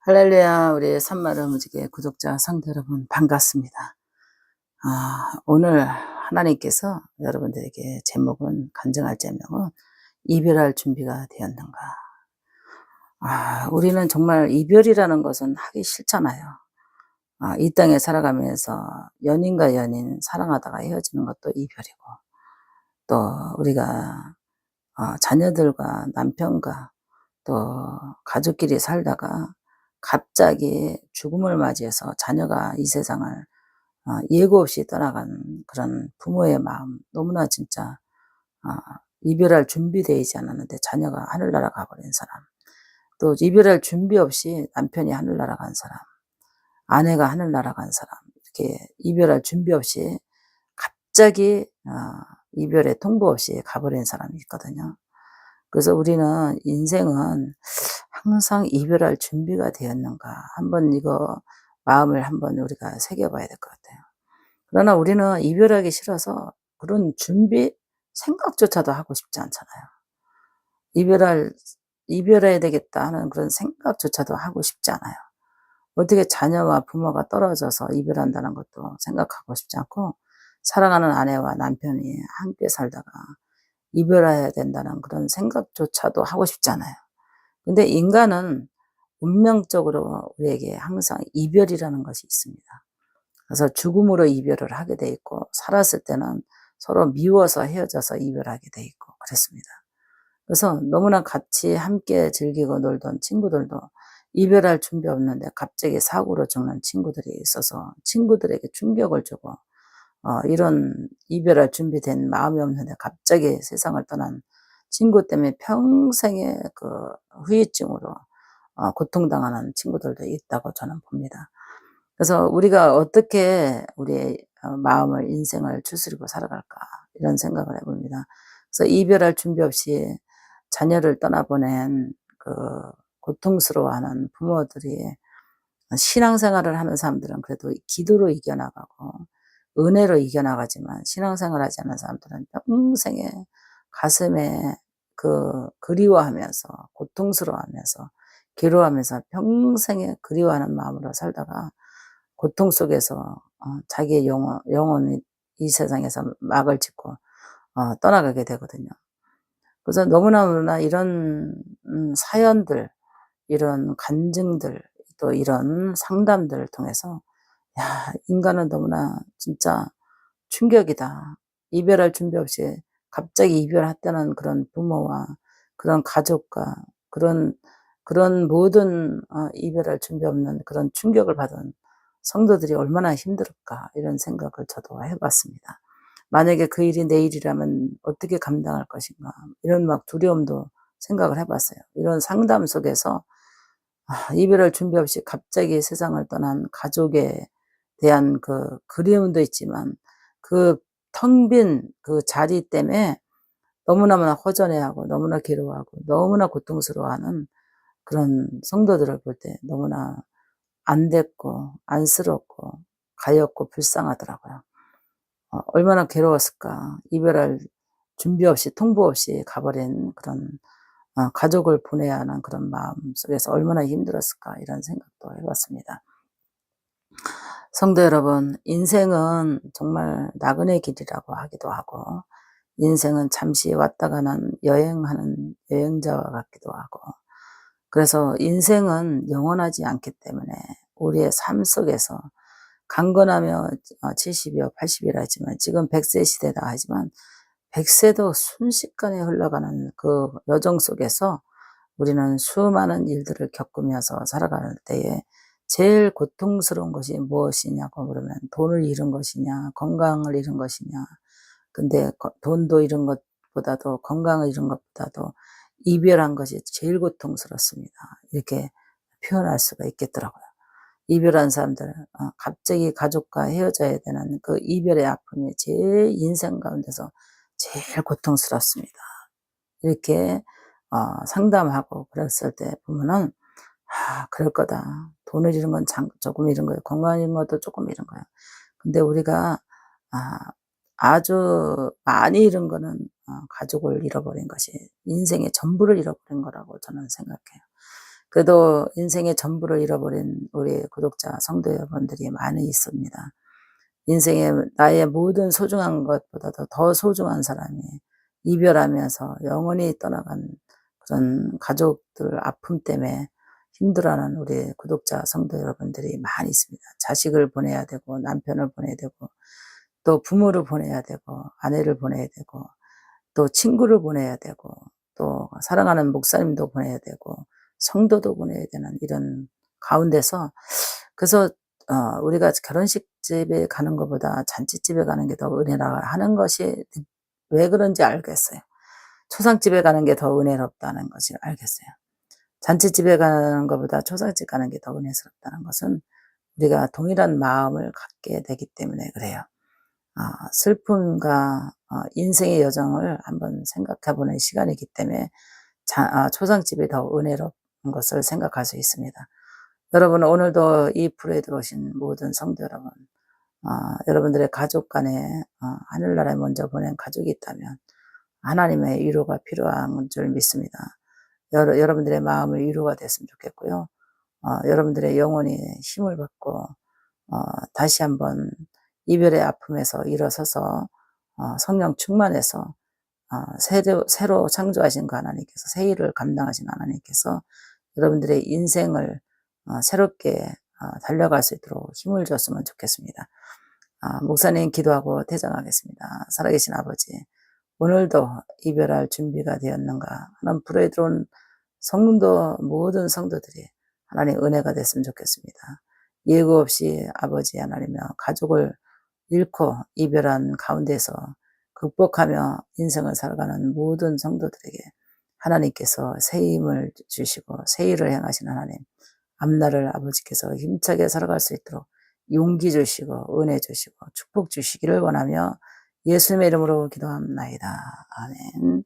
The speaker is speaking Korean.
할렐루야, 우리 산마를 무지개 구독자 성도 여러분 반갑습니다. 아, 오늘 하나님께서 여러분들에게 제목은 간증할 제목은 이별할 준비가 되었는가. 아, 우리는 정말 이별이라는 것은 하기 싫잖아요. 아, 이 땅에 살아가면서 연인과 연인 사랑하다가 헤어지는 것도 이별이고, 또 우리가 어, 자녀들과 남편과 또 가족끼리 살다가 갑자기 죽음을 맞이해서 자녀가 이 세상을 어, 예고 없이 떠나간 그런 부모의 마음 너무나 진짜 어, 이별할 준비되지 않았는데 자녀가 하늘나라 가버린 사람 또 이별할 준비 없이 남편이 하늘나라 간 사람 아내가 하늘나라 간 사람 이렇게 이별할 준비 없이 갑자기 어, 이별의 통보 없이 가버린 사람이 있거든요. 그래서 우리는 인생은 항상 이별할 준비가 되었는가. 한번 이거 마음을 한번 우리가 새겨봐야 될 것 같아요. 그러나 우리는 이별하기 싫어서 그런 준비 생각조차도 하고 싶지 않잖아요. 이별할, 이별해야 되겠다 하는 그런 생각조차도 하고 싶지 않아요. 어떻게 자녀와 부모가 떨어져서 이별한다는 것도 생각하고 싶지 않고 사랑하는 아내와 남편이 함께 살다가 이별해야 된다는 그런 생각조차도 하고 싶지 않아요. 근데 인간은 운명적으로 우리에게 항상 이별이라는 것이 있습니다. 그래서 죽음으로 이별을 하게 돼 있고 살았을 때는 서로 미워서 헤어져서 이별하게 돼 있고 그랬습니다. 그래서 너무나 같이 함께 즐기고 놀던 친구들도 이별할 준비 없는데 갑자기 사고로 죽는 친구들이 있어서 친구들에게 충격을 주고 어, 이런 이별할 준비된 마음이 없는데 갑자기 세상을 떠난 친구 때문에 평생의 그 후유증으로 어, 고통당하는 친구들도 있다고 저는 봅니다. 그래서 우리가 어떻게 우리의 어, 마음을 인생을 추스리고 살아갈까 이런 생각을 해봅니다. 그래서 이별할 준비 없이 자녀를 떠나보낸 그 고통스러워하는 부모들이 신앙생활을 하는 사람들은 그래도 기도로 이겨나가고 은혜로 이겨나가지만 신앙생활 하지 않는 사람들은 평생에 가슴에 그 그리워하면서 고통스러워하면서 괴로워하면서 평생에 그리워하는 마음으로 살다가 고통 속에서 어, 자기의 영혼, 영혼이 이 세상에서 막을 짓고 어, 떠나가게 되거든요. 그래서 너무나 너무나 이런 음, 사연들, 이런 간증들, 또 이런 상담들을 통해서 야 인간은 너무나 진짜 충격이다. 이별할 준비 없이 갑자기 이별했다는 그런 부모와 그런 가족과 그런 그런 모든 어, 이별할 준비 없는 그런 충격을 받은 성도들이 얼마나 힘들을까 이런 생각을 저도 해봤습니다. 만약에 그 일이 내일이라면 어떻게 감당할 것인가 이런 막 두려움도 생각을 해봤어요. 이런 상담 속에서 아, 이별할 준비 없이 갑자기 세상을 떠난 가족에 대한 그 그리움도 있지만 그 텅 빈 그 자리 때문에 너무너무나 허전해하고 너무나 괴로워하고 너무나 고통스러워하는 그런 성도들을 볼 때 너무나 안 됐고 안쓰럽고 가엾고 불쌍하더라고요. 어, 얼마나 괴로웠을까. 이별할 준비 없이 통보 없이 가버린 그런 어, 가족을 보내야 하는 그런 마음 속에서 얼마나 힘들었을까 이런 생각도 해봤습니다. 성도 여러분, 인생은 정말 나그네 길이라고 하기도 하고, 인생은 잠시 왔다 가는 여행하는 여행자와 같기도 하고, 그래서 인생은 영원하지 않기 때문에 우리의 삶 속에서 강건하며 70이요, 80이라 하지만 지금 100세 시대다 하지만 100세도 순식간에 흘러가는 그 여정 속에서 우리는 수많은 일들을 겪으면서 살아가는 때에 제일 고통스러운 것이 무엇이냐고 물으면 돈을 잃은 것이냐, 건강을 잃은 것이냐. 근데 돈도 잃은 것보다도 건강을 잃은 것보다도 이별한 것이 제일 고통스럽습니다. 이렇게 표현할 수가 있겠더라고요. 이별한 사람들, 어, 갑자기 가족과 헤어져야 되는 그 이별의 아픔이 제일 인생 가운데서 제일 고통스럽습니다. 이렇게 어, 상담하고 그랬을 때 보면은 아, 그럴 거다. 돈을 잃은 건 조금 잃은 거예요. 건강 잃은 것도 조금 잃은 거예요. 근데 우리가 아, 아주 많이 잃은 거는 어, 가족을 잃어버린 것이 인생의 전부를 잃어버린 거라고 저는 생각해요. 그래도 인생의 전부를 잃어버린 우리 구독자 성도 여러분들이 많이 있습니다. 인생의 나의 모든 소중한 것보다도 더 소중한 사람이 이별하면서 영원히 떠나간 그런 가족들 아픔 때문에 힘들어하는 우리 구독자 성도 여러분들이 많이 있습니다. 자식을 보내야 되고 남편을 보내야 되고 또 부모를 보내야 되고 아내를 보내야 되고 또 친구를 보내야 되고 또 사랑하는 목사님도 보내야 되고 성도도 보내야 되는 이런 가운데서 그래서 어, 우리가 결혼식 집에 가는 것보다 잔치집에 가는 게 더 은혜라 하는 것이 왜 그런지 알겠어요. 초상집에 가는 게 더 은혜롭다는 것을 알겠어요. 잔치집에 가는 것보다 초상집 가는 게 더 은혜스럽다는 것은 우리가 동일한 마음을 갖게 되기 때문에 그래요. 아, 슬픔과 어, 인생의 여정을 한번 생각해 보는 시간이기 때문에 자, 아, 초상집이 더 은혜로운 것을 생각할 수 있습니다. 여러분 오늘도 이 프로에 들어오신 모든 성도 여러분 어, 여러분들의 가족 간에 어, 하늘나라에 먼저 보낸 가족이 있다면 하나님의 위로가 필요한 줄 믿습니다. 여러, 여러분들의 마음을 위로가 됐으면 좋겠고요. 어, 여러분들의 영혼이 힘을 받고 어, 다시 한번 이별의 아픔에서 일어서서 어, 성령 충만해서 어, 새로, 새로 창조하신 그 하나님께서 새 일을 감당하신 하나님께서 여러분들의 인생을 어, 새롭게 어, 달려갈 수 있도록 힘을 줬으면 좋겠습니다. 아, 목사님 기도하고 퇴장하겠습니다. 살아계신 아버지, 오늘도 이별할 준비가 되었는가 하는 불에 들어온 성도 모든 성도들이 하나님 은혜가 됐으면 좋겠습니다. 예고 없이 아버지 하나님며 가족을 잃고 이별한 가운데서 극복하며 인생을 살아가는 모든 성도들에게 하나님께서 새 힘을 주시고 새 일을 행하신 하나님 앞날을 아버지께서 힘차게 살아갈 수 있도록 용기 주시고 은혜 주시고 축복 주시기를 원하며 예수님의 이름으로 기도합나이다. 아멘.